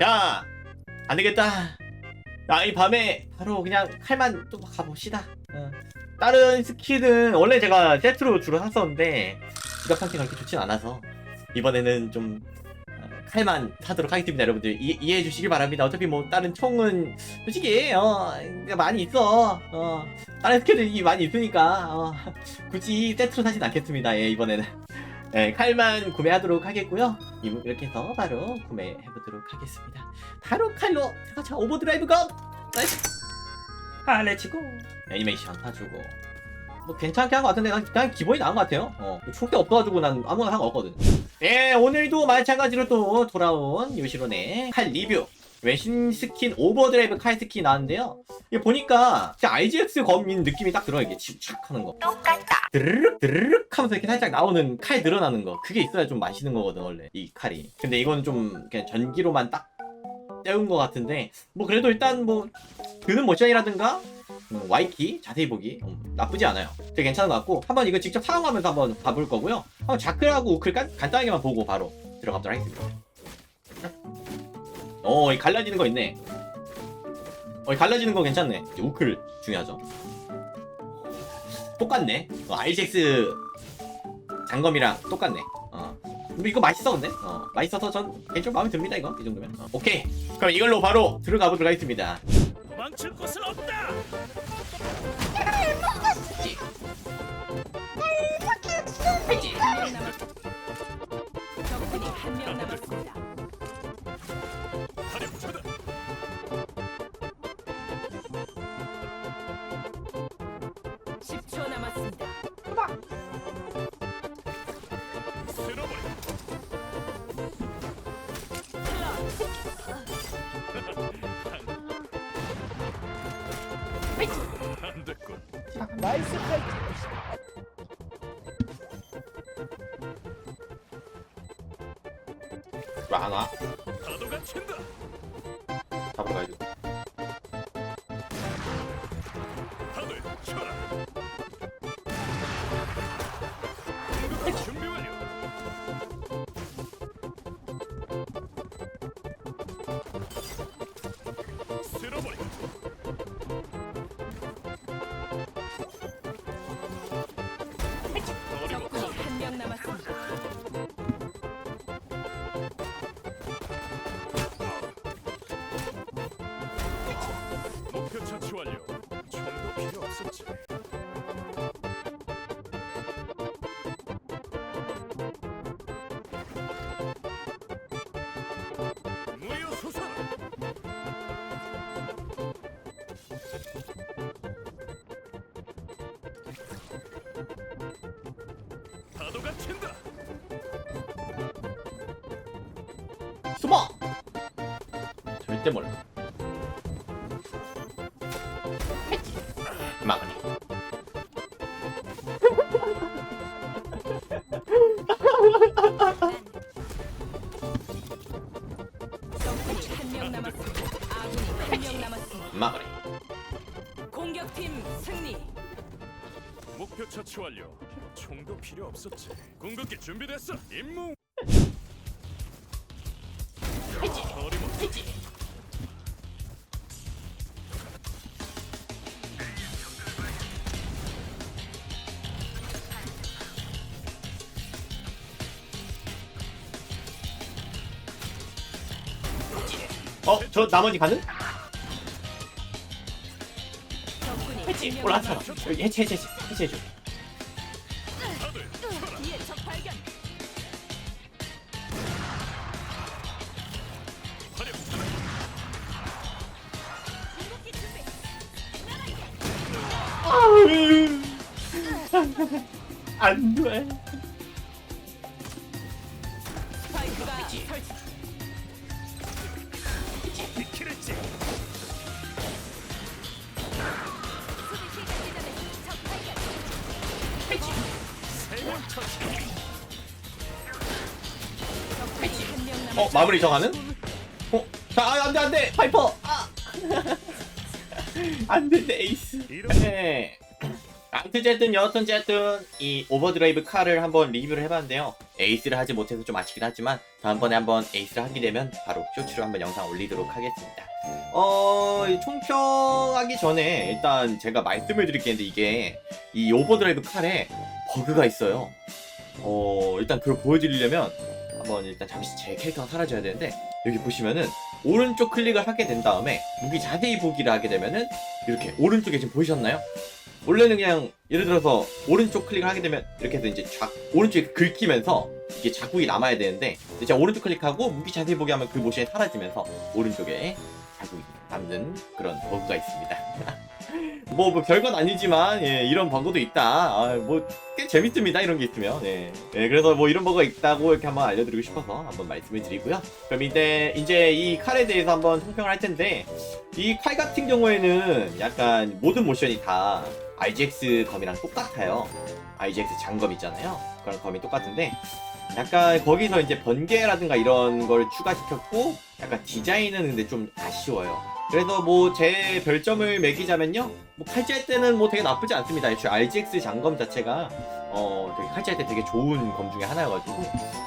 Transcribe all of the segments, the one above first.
자, 안 되겠다. 야, 이 밤에 바로 그냥 칼만 또 가봅시다. 어. 다른 스킬은 원래 제가 세트로 주로 샀었는데 지갑 상태가 그렇게 좋진 않아서 이번에는 좀 어, 칼만 사도록 하겠습니다, 여러분들 이, 이해해 주시기 바랍니다. 어차피 뭐 다른 총은 솔직히 어 많이 있어. 어 다른 스킬들이 많이 있으니까 어, 굳이 세트로 사진 않겠습니다. 예, 이번에는. 네, 칼만 구매하도록 하겠고요. 이- 이렇게 해서 바로 구매해보도록 하겠습니다. 바로 칼로 자 오버드라이브 건! 아, 렛츠고! 애니메이션 봐주고. 뭐 괜찮게 한 것 같은데 그냥, 그냥 기본이 나은 것 같아요. 어, 총대 없어가지고 난 아무나 상관없거든. 예, 오늘도 마찬가지로 또 돌아온 요시로네 칼 리뷰. 외신 스킨 오버드라이브 칼 스킨 나왔는데요. 이게 보니까 진짜 RGX 검인 느낌이 딱 들어 이게 집착 하는 거. 똑같다. 드르륵 드르륵 하면서 이렇게 살짝 나오는 칼 늘어나는 거. 그게 있어야 좀 맛있는 거거든 원래. 이 칼이. 근데 이건 좀 그냥 전기로만 딱 때운 거 같은데 뭐 그래도 일단 뭐 드는 모션이라든가 음, 와이키 자세히 보기 음, 나쁘지 않아요. 되게 괜찮은 것 같고 한번 이거 직접 사용하면서 한번 봐볼 거고요. 한번 자크하고 우클 간, 간단하게만 보고 바로 들어가도록 하겠습니다 어, 이 갈라지는 거 있네 어, 이 갈라지는 거 괜찮네 이제 우클 중요하죠 똑같네. 어, RGX 장검이랑 똑같네. 어. 근데 이거 맛있어 근데? 어, 맛있어서 전 개인적으로 마음에 듭니다 이거 이 정도면. 어, 오케이. 그럼 이걸로 바로 들어가 보도록 하겠습니다. 도망칠 곳은 없다. 적군이 한명 남았습니다. 하나 파도가 친다. 잡으러 가야지. 쳐라. 목표 처치 완료. 총도 필요 없었지. 숨어. 절대 몰라. 막으니. 적군이 한명 남았습니다. 아군이 한명 남았습니다. 막으니. 공격팀 승리. 목표 처치 완료. 총도 필요 없었지. 궁극기 준비됐어. 임무. 어, 저 나머지 가는? 해치. 올라왔잖아. 여기 해치 해치 해치 해치해줘. 안 돼. 스파이크가 설치. 어, 마무리 정하는? 어, 자, 아, 안 돼, 안 돼. 파이퍼. 아. 안 된대, 에이스. 네. 아무튼 어쨌든 여하튼 어쨌든 이 오버드라이브 칼을 한번 리뷰를 해봤는데요 에이스를 하지 못해서 좀 아쉽긴 하지만 다음번에 한번 에이스를 하게 되면 바로 쇼츠로 한번 영상 올리도록 하겠습니다 어이 총평하기 전에 일단 제가 말씀을 드릴 게 있는데 이게 이 오버드라이브 칼에 버그가 있어요 어 일단 그걸 보여드리려면 한번 일단 잠시 제 캐릭터가 사라져야 되는데 여기 보시면은 오른쪽 클릭을 하게 된 다음에 무기 자세히 보기를 하게 되면은 이렇게 오른쪽에 지금 보이셨나요? 원래는 그냥 예를 들어서 오른쪽 클릭을 하게 되면 이렇게 해서 이제 좌 오른쪽에 긁히면서 이게 자국이 남아야 되는데 이제 오른쪽 클릭하고 무기 자세히 보기 하면 그 모션이 사라지면서 오른쪽에 자국이 남는 그런 버그가 있습니다. 뭐, 뭐 별건 아니지만 예, 이런 버그도 있다. 아, 뭐꽤 재밌습니다 이런 게 있으면. 예. 예, 그래서 뭐 이런 버그가 있다고 이렇게 한번 알려드리고 싶어서 한번 말씀을 드리고요. 그럼 이제 이제 이 칼에 대해서 한번 총평을 할 텐데 이 칼 같은 경우에는 약간 모든 모션이 다 RGX 검이랑 똑같아요. RGX 장검 있잖아요. 그런 검이 똑같은데 약간 거기서 이제 번개라든가 이런 걸 추가시켰고 약간 디자인은 근데 좀 아쉬워요. 그래서 뭐 제 별점을 매기자면요. 뭐 칼질할 때는 뭐 되게 나쁘지 않습니다. 애초에 RGX 장검 자체가 어 되게 칼질할 때 되게 좋은 검 중에 하나여가지고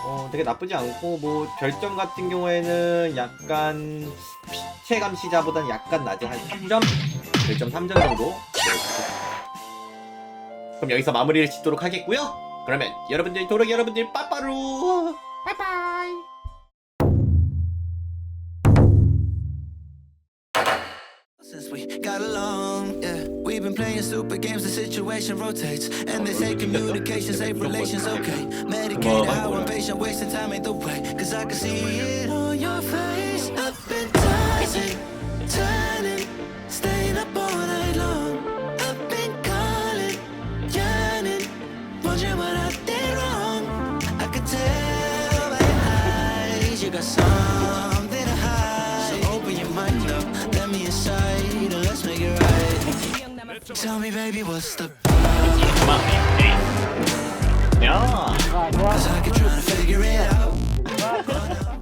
어 되게 나쁘지 않고 뭐 별점 같은 경우에는 약간 빛의 감시자보다는 약간 낮은 한 3점 별점 3점 정도 그럼 여기서 마무리를 짓도록 하겠고요. 그러면 여러분들 도록 여러분들 빠빠루 Since we got along, yeah, we've been playing stupid games. The situation rotates, and they say communication, safe relations, okay. Medicated, how I'm patient, wasting time ain't the way. Cause I can see it on Tell me, baby, what's the 야 Cause I to figure it out.